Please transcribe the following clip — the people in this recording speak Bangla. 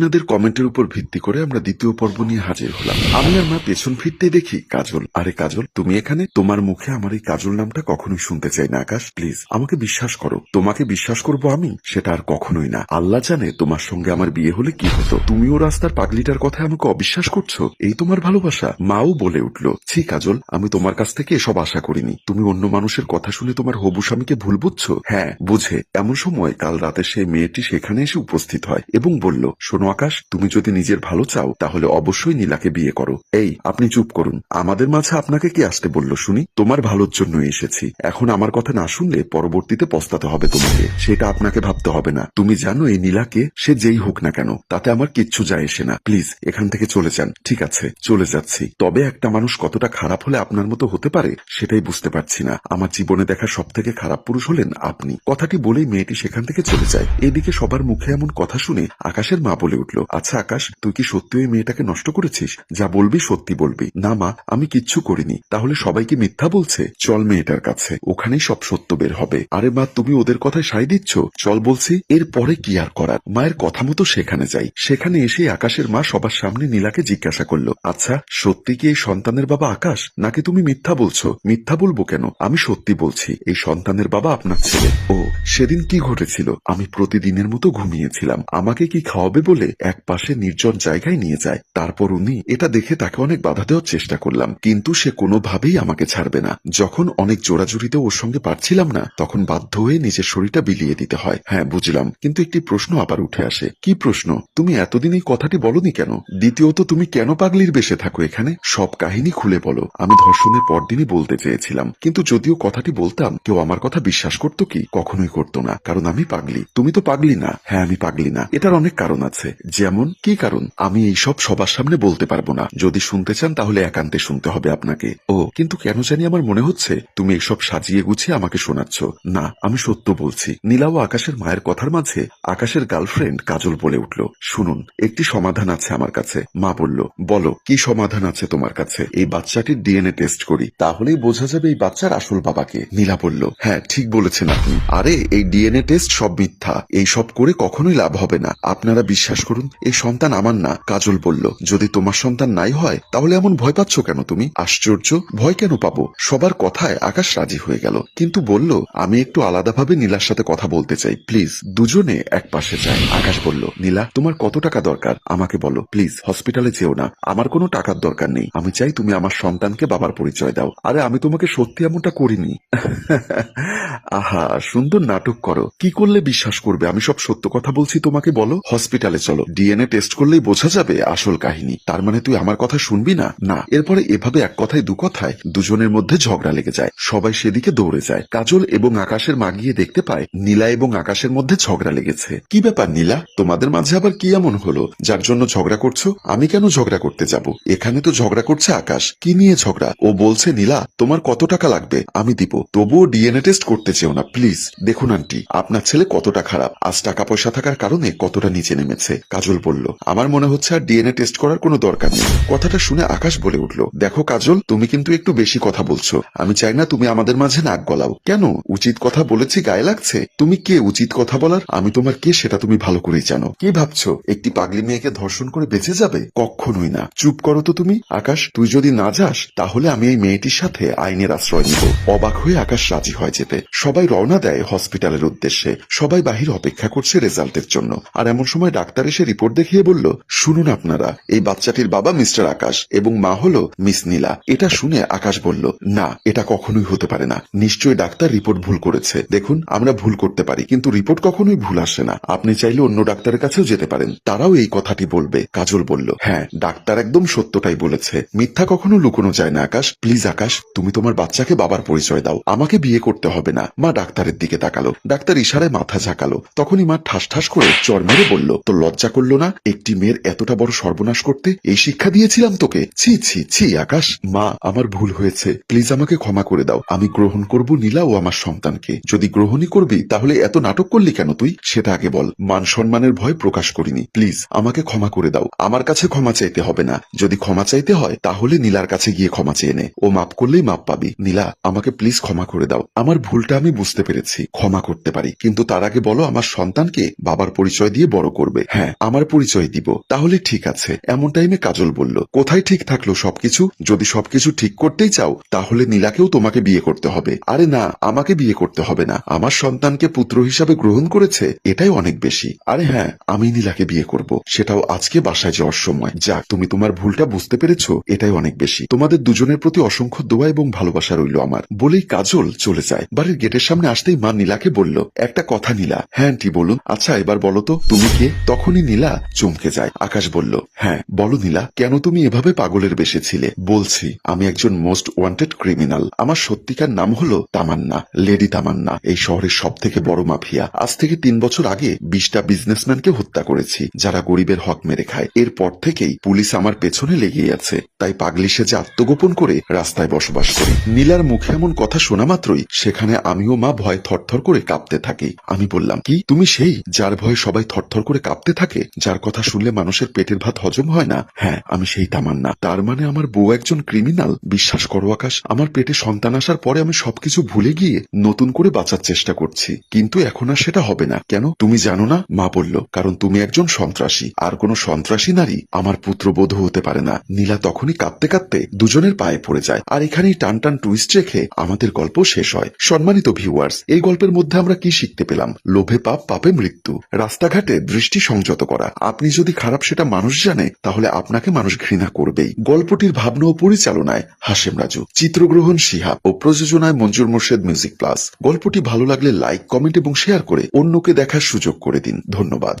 আপনাদের কমেন্টের উপর ভিত্তি করে আমরা দ্বিতীয় পর্ব নিয়ে হাজির হলাম। আমি আর মা পেছন ফিরতে দেখি কাজল। আরে কাজল, তুমি এখানে? তোমার মুখে আমার এই কাজল নামটা কখনোই শুনতে চাই না, আকাশ, প্লিজ, আমাকে বিশ্বাস করো। তোমাকে বিশ্বাস করব আমি? সেটা আর কখনোই না। আল্লাহ জানে তোমার সঙ্গে আমার বিয়ে হলে কি হতো। তুমিও রাস্তার পাগলিটার কথা আমাকে অবিশ্বাস করছ? এই তোমার ভালোবাসা। মাও বলে উঠল, ছি কাজল, আমি তোমার কাছ থেকে এসব আশা করিনি। তুমি অন্য মানুষের কথা শুনে তোমার হবু স্বামীকে ভুল বুঝছ? হ্যাঁ বুঝে। এমন সময় কাল রাতে সেই মেয়েটি সেখানে এসে উপস্থিত হয় এবং বলল, শোনো আকাশ তুমি যদি নিজের ভালো চাও, তাহলে অবশ্যই নীলাকে বিয়ে করো। এই, আপনি চুপ করুন। আমাদের মাঝে আপনাকে কি আসতে বলল শুনি? তোমার ভালোর জন্য এসেছি। এখন আমার কথা না শুনলে পরবর্তীতে পস্তাতে হবে তোমাকে। সেটা আপনাকে ভাবতে হবে না। তুমি জানো এই নীলাকে, সে যেই হোক না কেন, তাতে আমার কিচ্ছু যায় এসে না। প্লিজ, এখান থেকে চলে যান। ঠিক আছে, চলে যাচ্ছি। তবে একটা মানুষ কতটা খারাপ হলে আপনার মতো হতে পারে, সেটাই বুঝতে পারছি না। আমার জীবনে দেখা সব থেকে খারাপ পুরুষ হলেন আপনি। কথাটি বলেই মেয়েটি সেখান থেকে চলে যায়। এদিকে সবার মুখে এমন কথা শুনে আকাশের মা উঠল আচ্ছা আকাশ, তুই কি সত্যি ওই মেয়েটাকে নষ্ট করেছিস? যা বলবি সত্যি বলবি। না মা, আমি কিচ্ছু করিনি। তাহলে সবাই কি মিথ্যা বলছে? চল মেয়েটার কাছে। ওখানেই সব সত্য বের হবে। আরে মা, তুমি ওদের কথায় সাই দিচ্ছ? চল বলছি, এর পরে কি আর করার? মায়ের কথা মতো সেখানে যাই। সেখানে এসে আকাশের মা সবার সামনে নীলাকে জিজ্ঞাসা করল আচ্ছা সত্যি কি এই সন্তানের বাবা আকাশ? নাকি তুমি মিথ্যা বলছো? মিথ্যা বলব কেন? আমি সত্যি বলছি, এই সন্তানের বাবা আপনার ছেলে। ও, সেদিন কি ঘটেছিল? আমি প্রতিদিনের মতো ঘুমিয়েছিলাম। আমাকে কি খাওয়াবে বলে এক পাশে নির্জন জায়গায় নিয়ে যায়। তারপর উনি এটা দেখে তাকে অনেক বাধা দেওয়ার চেষ্টা করলাম। কিন্তু সে কোনোভাবেই আমাকে ছাড়বে না। যখন অনেক জোরাজুরিতে ওর সঙ্গে পারছিলাম না, তখন বাধ্য হয়ে নিজের শরীরটা বিলিয়ে দিতে হয়। হ্যাঁ বুঝলাম। কিন্তু একটি প্রশ্ন আবার উঠে আসে। কি প্রশ্ন? তুমি এতদিন এই কথাটি বলনি কেন? দ্বিতীয়ত, তুমি কেন পাগলির বেশে থাকো এখানে? সব কাহিনী খুলে বলো। আমি ধর্ষণের পরদিনই বলতে চেয়েছিলাম। কিন্তু যদিও কথাটি বলতাম, কেউ আমার কথা বিশ্বাস করতো কি? কখনোই করতো না, কারণ আমি পাগলি। তুমি তো পাগলি না। হ্যাঁ আমি পাগলি না। এটার অনেক কারণ আছে। যেমন, কি কারণ? আমি এই সব সবার সামনে বলতে পারব না। যদি শুনতে চান, তাহলে একান্তে শুনতে হবে আপনাকে। ও, কিন্তু কেন জানি আমার মনে হচ্ছে, তুমি এইসব সাজিয়ে গুছিয়ে আমাকে শোনাচ্ছ। না, আমি সত্য বলছি। নীলা আকাশের মায়ের কথার মাঝে আকাশের গার্লফ্রেন্ড কাজল বলে উঠল। শুনুন, একটি সমাধান আছে আমার কাছে। মা বলল, বলো, কি সমাধান আছে তোমার কাছে? এই বাচ্চাটির ডিএনএ টেস্ট করি। তাহলেই বোঝা যাবে এই বাচ্চার আসল বাবাকে। নীলা বলল হ্যাঁ ঠিক বলেছেন আপনি। আরে, এই ডিএনএ টেস্ট সব মিথ্যা। এই সব করে কখনোই লাভ হবে না। আপনারা বিশ্বাস করুন, এই সন্তান আমার না। কাজল বলল, যদি তোমার সন্তান নাই হয়, তাহলে এমন ভয় পাচ্ছ কেন তুমি? আশ্চর্য, ভয় কেন পাবো? সবার কথায় আকাশ রাজি হয়ে গেল, কিন্তু বলল, আমি একটু আলাদাভাবে নীলার সাথে কথা বলতে চাই। প্লিজ, দুজনে এক পাশে যায় আকাশ বলল, নীলা, তোমার কত টাকা দরকার? আমাকে বলো, প্লিজ, হসপিটালে যেও না। আমার কোনো টাকার দরকার নেই। আমি চাই তুমি আমার সন্তানকে বাবার পরিচয় দাও। আরে, আমি তোমাকে সত্যি এমনটা করিনি। আহা, সুন্দর নাটক করো। কি করলে বিশ্বাস করবে? আমি সব সত্য কথা বলছি, তোমাকে বলো? হসপিটালে চলো। ডিএনএ টেস্ট করলেই বোঝা যাবে আসল কাহিনী। তার মানে তুই আমার কথা শুনবি না? না। এরপরে এভাবে এক কথায়, দু কথায় দুজনের মধ্যে ঝগড়া লেগে যায়। সবাই সেদিকে দৌড়ে যায়। কাজল এবং আকাশের মা গিয়ে দেখতে পায় নীলা এবং আকাশের মধ্যে ঝগড়া লেগেছে। কি ব্যাপার নীলা? তোমাদের মাঝে আবার কি এমন হলো? যার জন্য ঝগড়া করছ? আমি কেন ঝগড়া করতে যাব? এখানে তো ঝগড়া করছে আকাশ। কি নিয়ে ঝগড়া? ও বলছে, নীলা, তোমার কত টাকা লাগবে? আমি দিব। তবুও ডিএনএ টেস্ট করতে চেও না, প্লিজ। দেখুন, আন্টি, আপনার ছেলে কতটা খারাপ। আজ টাকা পয়সা থাকার কারণে কতটা নিচে নেমেছে। কাজল বলল, আমার মনে হচ্ছে আর ডিএনএ টেস্ট করার কোনো দরকার নেই। কথাটা শুনে আকাশ বলে উঠল, দেখো কাজল, তুমি কিন্তু একটু বেশি কথা বলছো। আমি চাই না তুমি আমাদের মাঝে নাক গলাও। কেন? উচিত কথা বলেছি, গায়ে লাগছে। তুমি কে উচিত কথা বলার? আমি তোমার কে সেটা তুমি ভালো করেই জানো। কি ভাবছ? একটি পাগলি মেয়েকে ধর্ষণ করে বেঁচে যাবে? কখনোই না। চুপ করো তো তুমি। আকাশ, তুই যদি না যাস, তাহলে আমি এই মেয়েটির সাথে আইনের আশ্রয় নিব। অবাক হয়ে আকাশ রাজি হয় যেতে। সবাই রওনা দেয় হসপিটালের উদ্দেশ্যে। সবাই বাহির অপেক্ষা করছে রেজাল্টের জন্য। আর এমন সময় ডাক্তার এসে রিপোর্ট দেখিয়ে বলল, শুনুন আপনারা, এই বাচ্চাটির বাবা মিস্টার আকাশ এবং মা হলো মিস নীলা। এটা শুনে আকাশ বলল, না, এটা কখনোই হতে পারে না। নিশ্চয়ই ডাক্তার রিপোর্ট ভুল করেছে। দেখুন, আমরা ভুল করতে পারি, কিন্তু রিপোর্ট কখনোই ভুল আসে না। আপনি চাইলে অন্য ডাক্তারের কাছেও যেতে পারেন। তারাও এই কথাটি বলবে। কাজল বলল হ্যাঁ ডাক্তার একদম সত্যটাই বলেছে। মিথ্যা কখনো লুকোনো যায় না, আকাশ। প্লিজ, আকাশ, তুমি তোমার বাচ্চাকে বাবার পরিচয় দাও। আমাকে বিয়ে করতে হবে না। মা ডাক্তারের দিকে তাকালো। ডাক্তার ইশারায় মাথা ঝাঁকালো। তখনই মা ঠাস ঠাস করে চর মেরে বলল তো লজ্জা করল না? একটি মেয়ের এতটা বড় সর্বনাশ করতে এই শিক্ষা দিয়েছিলাম তোকে? ছি ছি ছি, আকাশ। মা, আমার ভুল হয়েছে। প্লিজ আমাকে ক্ষমা করে দাও। আমি গ্রহণ করব নীলা ও আমার সন্তানকে। যদি গ্রহণই করবি, তাহলে এত নাটক করলি কেন তুই? সেটা আগে বল। মান সম্মানের ভয় প্রকাশ করিনি। প্লিজ, আমাকে ক্ষমা করে দাও। আমার কাছে ক্ষমা চাইতে হবে না। যদি ক্ষমা চাইতে হয়, তাহলে নীলার কাছে গিয়ে ক্ষমা চেয়ে নে। ও মাপ করলেই মাপ পাবি। নীলা, আমাকে প্লিজ ক্ষমা করে দাও। আমার ভুলটা আমি বুঝতে পেরেছি। ক্ষমা করতে পারি। কিন্তু তার আগে বলো, আমার সন্তানকে বাবার পরিচয় দিয়ে বড় করবে। হ্যাঁ। হ্যাঁ আমার পরিচয় দিব। তাহলে ঠিক আছে। এমন টাইমে কাজল বলল, কোথায় ঠিক থাকল সবকিছু? যদি সবকিছু ঠিক করতেই চাও, তাহলে নীলাকেও তোমাকে বিয়ে করতে হবে। আরে না, আমাকে বিয়ে করতে হবে না। আমার সন্তানকে পুত্র হিসাবে গ্রহণ করেছে, এটাই অনেক বেশি। আরে হ্যাঁ আমি নীলাকে বিয়ে করব। সেটাও আজকে বাসায় যাওয়ার সময়। যাক, তুমি তোমার ভুলটা বুঝতে পেরেছ, এটাই অনেক বেশি। তোমাদের দুজনের প্রতি অসংখ্য দোয়া এবং ভালোবাসা রইল আমার। বলেই কাজল চলে যায়। বাড়ির গেটের সামনে আসতেই মা নীলাকে বলল, একটা কথা নীলা। হ্যাঁ বলুন। আচ্ছা এবার বলো তো, তুমি কে? তখনই নীলা চমকে যায়। আকাশ বলল হ্যাঁ বলো নীলা, কেন তুমি এভাবে পাগলের বেশে ছিলে? বলছি, আমি একজন মোস্ট ওয়ান্টেড ক্রিমিনাল। আমার সত্যিকার নাম হলো তামান্না, লেডি তামান্না। এই শহরের সব থেকে বড় মাফিয়া। আজ থেকে তিন বছর আগে বিশটা বিজনেসম্যানকে হত্যা করেছি, যারা গরিবের হক মেরে খায়। এরপর থেকেই পুলিশ আমার পেছনে লেগেই আছে। তাই পাগলি সেজে আত্মগোপন করে রাস্তায় বসবাস করি। নীলার মুখে এমন কথা শোনা মাত্রই সেখানে আমিও মা ভয় থরথর করে কাঁপতে থাকি। আমি বললাম, কি, তুমি সেই যার ভয়ে সবাই থরথর করে কাঁপতে থাকে, যার কথা শুনলে মানুষের পেটের ভাত হজম হয় না। হ্যাঁ আমি সেই তামান্না। তার মানে আমার বউ একজন ক্রিমিনাল। বিশ্বাস করো আকাশ, আমার পেটে সন্তান আসার পরে আমি সবকিছু ভুলে গিয়ে নতুন করে বাঁচার চেষ্টা করছি। কিন্তু এখন আর সেটা হবে না। কেন? তুমি জানো না? মা বলল, কারণ তুমি একজন সন্ত্রাসী। আর কোনো সন্ত্রাসী নারী আমার পুত্রবোধ হতে পারে না। নীলা তখনই কাঁদতে কাঁদতে দুজনের পায়ে পড়ে যায়। আর এখানেই টান টান টুইস্ট রেখে আমাদের গল্প শেষ হয়। সম্মানিত ভিউয়ার্স এই গল্পের মধ্যে আমরা কি শিখতে পেলাম? লোভে পাপ, পাপে মৃত্যু। রাস্তাঘাটে দৃষ্টি সংযত করা। আপনি যদি খারাপ সেটা মানুষ জানে, তাহলে আপনাকে মানুষ ঘৃণা করবেই। গল্পটির ভাবনা ও পরিচালনায় হাসেম রাজু। চিত্রগ্রহণ সিহাব ও প্রযোজনায় মঞ্জুর মোর্শেদ মিউজিক প্লাস। গল্পটি ভালো লাগলে লাইক, কমেন্ট এবং শেয়ার করে অন্যকে দেখার সুযোগ করে দিন। ধন্যবাদ।